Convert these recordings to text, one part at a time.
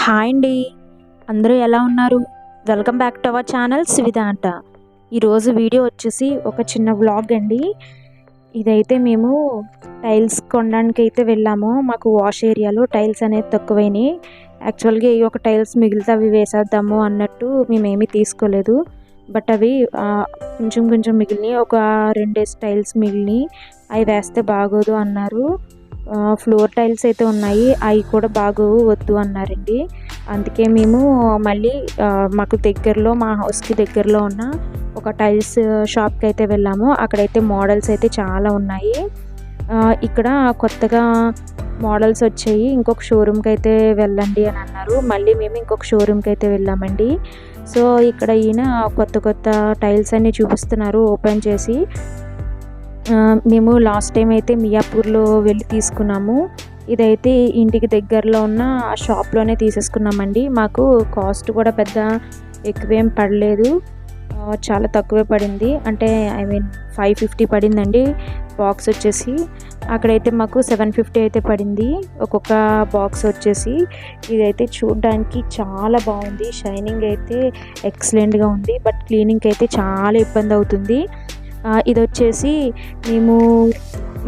Hi అండి. అందరూ ఎలా ఉన్నారు? Welcome back to our channel Suvidha అంట. ఈరోజు వీడియో వచ్చేసి ఒక చిన్న వ్లాగ్ అండి. ఇదైతే మేము టైల్స్ కొనడానికి అయితే వెళ్ళాము. మాకు వాష్ ఏరియాలో టైల్స్ అనేది తక్కువైనాయి. యాక్చువల్గా ఈ ఒక టైల్స్ మిగిలితే అవి వేసేద్దాము అన్నట్టు మేమేమీ తీసుకోలేదు. బట్ అవి కొంచెం కొంచెం మిగిలినాయి. ఒక రెండేసి టైల్స్ మిగిలినాయి. అవి వేస్తే బాగోదు అన్నారు. ఫ్లోర్ టైల్స్ అయితే ఉన్నాయి. అవి కూడా బాగోవు వద్దు అన్నారండి. అందుకే మేము మళ్ళీ మాకు దగ్గరలో మా హౌస్కి దగ్గరలో ఉన్న ఒక టైల్స్ షాప్కి అయితే వెళ్ళాము. అక్కడైతే మోడల్స్ అయితే చాలా ఉన్నాయి. ఇక్కడ కొత్తగా మోడల్స్ వచ్చాయి. ఇంకొక షోరూమ్కి అయితే వెళ్ళండి అని అన్నారు. మళ్ళీ మేము ఇంకొక షోరూమ్కి అయితే వెళ్ళామండి. సో ఇక్కడ ఈయన కొత్త కొత్త టైల్స్ అన్నీ చూపిస్తున్నారు ఓపెన్ చేసి. మేము లాస్ట్ టైం అయితే మియాపూర్లో వెళ్ళి తీసుకున్నాము. ఇదైతే ఇంటికి దగ్గరలో ఉన్న ఆ షాప్లోనే తీసేసుకున్నామండి. మాకు కాస్ట్ కూడా పెద్ద ఎక్కువేం పడలేదు. చాలా తక్కువే పడింది. అంటే ఐ మీన్ ఫైవ్ ఫిఫ్టీ పడిందండి బాక్స్ వచ్చేసి. అక్కడైతే మాకు సెవెన్ ఫిఫ్టీ అయితే పడింది. ఒక్కొక్క బాక్స్ వచ్చేసి. ఇదైతే చూడడానికి చాలా బాగుంది. షైనింగ్ అయితే ఎక్సలెంట్గా ఉంది. బట్ క్లీనింగ్ అయితే చాలా ఇబ్బంది అవుతుంది. ఇది వచ్చేసి మేము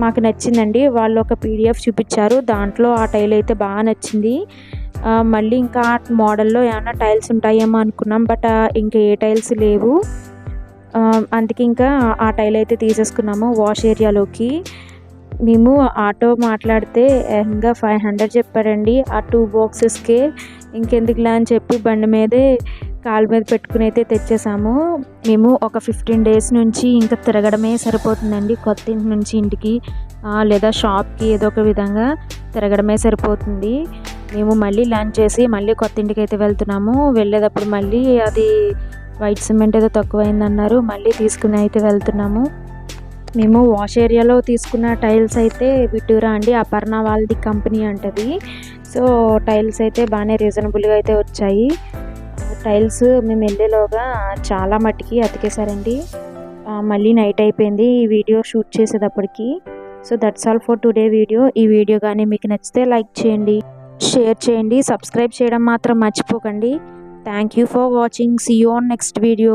మాకు నచ్చిందండి. వాళ్ళు ఒక పీడిఎఫ్ చూపించారు దాంట్లో ఆ టైల్ అయితే బాగా నచ్చింది. మళ్ళీ ఇంకా ఆ మోడల్లో ఏమైనా టైల్స్ ఉంటాయేమో అనుకున్నాం. బట్ ఇంకా ఏ టైల్స్ లేవు. అందుకే ఇంకా ఆ టైల్ అయితే తీసేసుకున్నాము వాష్ ఏరియాలోకి. మేము ఆటో మాట్లాడితే ఇంకా ఫైవ్ హండ్రెడ్ చెప్పారండి. ఆ టూ బాక్సెస్కే ఇంకెందుకులా అని చెప్పి బండి మీదే కాలు మీద పెట్టుకుని అయితే తెచ్చేసాము. మేము ఒక ఫిఫ్టీన్ డేస్ నుంచి ఇంకా తిరగడమే సరిపోతుందండి. కొత్త ఇంటి నుంచి ఇంటికి లేదా షాప్కి ఏదో ఒక విధంగా తిరగడమే సరిపోతుంది. మేము మళ్ళీ లంచ్ చేసి మళ్ళీ కొత్త ఇంటికి అయితే వెళ్తున్నాము. వెళ్ళేటప్పుడు మళ్ళీ అది వైట్ సిమెంట్ ఏదో తక్కువైందన్నారు. మళ్ళీ తీసుకుని అయితే వెళ్తున్నాము. మేము వాష్ ఏరియాలో తీసుకున్న టైల్స్ అయితే విటూరా అండి? అపర్ణ వాళ్ళది కంపెనీ అంటది. సో టైల్స్ అయితే బాగానే రీజనబుల్గా అయితే వచ్చాయి. టైల్స్ మేము వెళ్ళేలోగా చాలా మట్టికి అతికేసారండి మళ్ళీ నైట్ అయిపోయింది ఈ వీడియో షూట్ చేసేటప్పటికి. So that's all for today video ఈ వీడియో కానీ మీకు నచ్చితే లైక్ చేయండి షేర్ చేయండి సబ్స్క్రైబ్ చేయడం మాత్రం మర్చిపోకండి. Thank you for watching see you on next video